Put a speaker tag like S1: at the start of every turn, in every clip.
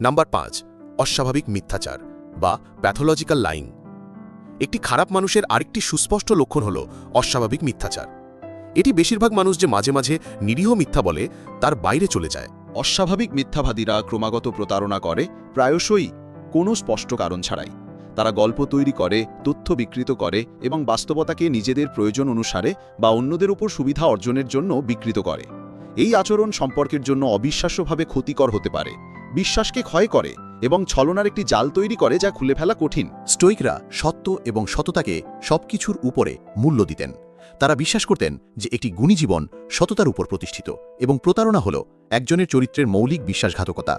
S1: Number পাঁচ, অস্বাভাবিক মিথ্যাচার বা প্যাথোলজিক্যাল লাইং। একটি খারাপ মানুষের আরেকটি সুস্পষ্ট লক্ষণ হল অস্বাভাবিক মিথ্যাচার। এটি বেশিরভাগ মানুষ যে মাঝে মাঝে নিরীহ মিথ্যা বলে, তার বাইরে চলে যায়।
S2: অস্বাভাবিক মিথ্যাবাদীরা ক্রমাগত প্রতারণা করে, প্রায়শই কোনো স্পষ্ট কারণ ছাড়াই। তারা গল্প তৈরি করে, তথ্য বিকৃত করে এবং বাস্তবতাকে নিজেদের প্রয়োজন অনুসারে বা অন্যদের উপর সুবিধা অর্জনের জন্য বিকৃত করে। এই আচরণ সম্পর্কের জন্য অবিশ্বাস্যভাবে ক্ষতিকর হতে পারে। বিশ্বাসকে ক্ষয় করে এবং ছলনার একটি জাল তৈরি করে যা খুলে ফেলা কঠিন।
S3: স্টোইকরা সত্য এবং সততাকে সবকিছুর উপরে মূল্য দিতেন। তারা বিশ্বাস করতেন যে একটি গুণী জীবন সততার উপর প্রতিষ্ঠিত এবং প্রতারণা হল একজনের চরিত্রের মৌলিক বিশ্বাসঘাতকতা।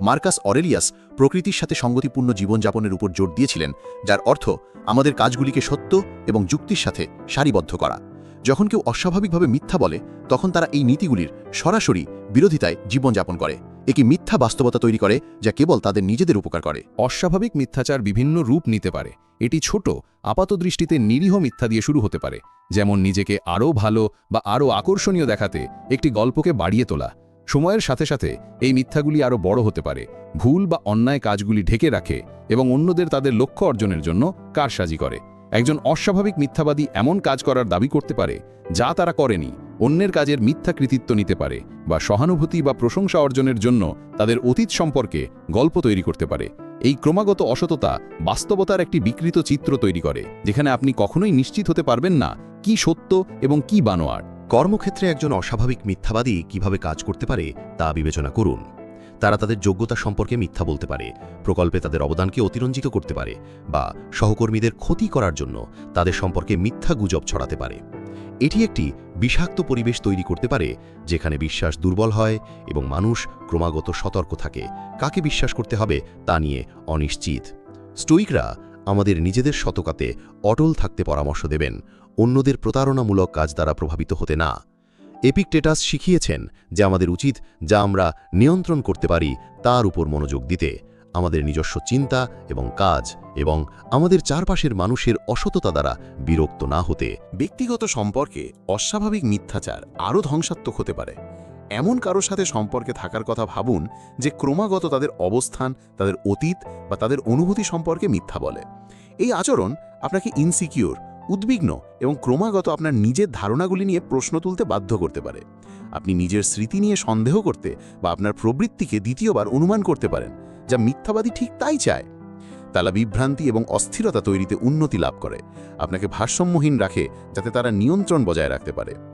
S3: মার্কাস অরেলিয়াস প্রকৃতির সাথে সঙ্গতিপূর্ণ জীবনযাপনের উপর জোর দিয়েছিলেন, যার অর্থ আমাদের কাজগুলিকে সত্য এবং যুক্তির সাথে সারিবদ্ধ করা। যখন কেউ অস্বাভাবিকভাবে মিথ্যা বলে, তখন তারা এই নীতিগুলির সরাসরি বিরোধিতায় জীবনযাপন করে। একটি মিথ্যা বাস্তবতা তৈরি করে, যা কেবল তাদের নিজেদের উপকার করে।
S4: অস্বাভাবিক মিথ্যাচার বিভিন্ন রূপ নিতে পারে। এটি ছোট, আপাতদৃষ্টিতে নিরীহ মিথ্যা দিয়ে শুরু হতে পারে। যেমন নিজেকে আরও ভালো বা আরও আকর্ষণীয় দেখাতে একটি গল্পকে বাড়িয়ে তোলা। সময়ের সাথে সাথে এই মিথ্যাগুলি আরও বড় হতে পারে। ভুল বা অন্যায় কাজগুলি ঢেকে রাখে এবং অন্যদের তাদের লক্ষ্য অর্জনের জন্য কারসাজি করে। একজন অস্বাভাবিক মিথ্যাবাদী এমন কাজ করার দাবি করতে পারে, যা তারা করেনি, অন্যের কাজের মিথ্যা কৃতিত্ব নিতে পারে, বা সহানুভূতি বা প্রশংসা অর্জনের জন্য তাদের অতীত সম্পর্কে গল্প তৈরি করতে পারে। এই ক্রমাগত অসততা বাস্তবতার একটি বিকৃত চিত্র তৈরি করে, যেখানে আপনি কখনোই নিশ্চিত হতে পারবেন না কি সত্য এবং কি বানোয়ার
S3: কর্মক্ষেত্রে একজন অস্বাভাবিক মিথ্যাবাদী কীভাবে কাজ করতে পারে, তা বিবেচনা করুন। তারা তাদের যোগ্যতা সম্পর্কে মিথ্যা বলতে পারে, প্রকল্পে তাদের অবদানকে অতিরঞ্জিত করতে পারে বা সহকর্মীদের ক্ষতি করার জন্য তাদের সম্পর্কে মিথ্যা গুজব ছড়াতে পারে। এটি একটি বিষাক্ত পরিবেশ তৈরি করতে পারে, যেখানে বিশ্বাস দুর্বল হয় এবং মানুষ ক্রমাগত সতর্ক থাকে। কাকে বিশ্বাস করতে হবে তা নিয়ে অনিশ্চিত। স্টোইকরা আমাদের নিজেদের শতকাতে অটল থাকতে পরামর্শ দেবেন, অন্যদের প্রতারণামূলক কাজ দ্বারা প্রভাবিত হতে না। এপিকটেটাস শিখিয়েছেন যে আমাদের উচিত যা আমরা নিয়ন্ত্রণ করতে পারি তার উপর মনোযোগ দিতে। আমাদের নিজস্ব চিন্তা এবং কাজ এবং আমাদের চারপাশের মানুষের অসততা দ্বারা বিরক্ত না হতে।
S1: ব্যক্তিগত সম্পর্কে অস্বাভাবিক মিথ্যাচার আরও ধ্বংসাত্মক হতে পারে। এমন কারও সাথে সম্পর্কে থাকার কথা ভাবুন যে ক্রমাগত তাদের অবস্থান, তাদের অতীত বা তাদের অনুভূতি সম্পর্কে মিথ্যা বলে। এই আচরণ আপনাকে ইনসিকিউর উদ্বিগ্ন এবং ক্রমাগত আপনার নিজের ধারণাগুলি নিয়ে প্রশ্ন তুলতে বাধ্য করতে পারে। আপনি নিজের স্মৃতি নিয়ে সন্দেহ করতে বা আপনার প্রবৃত্তিকে দ্বিতীয়বার অনুমান করতে পারেন, যা মিথ্যাবাদী ঠিক তাই চায়। তারা বিভ্রান্তি এবং অস্থিরতা তৈরিতে উন্নতি লাভ করে। আপনাকে ভারসাম্যহীন রাখে, যাতে তারা নিয়ন্ত্রণ বজায় রাখতে পারে।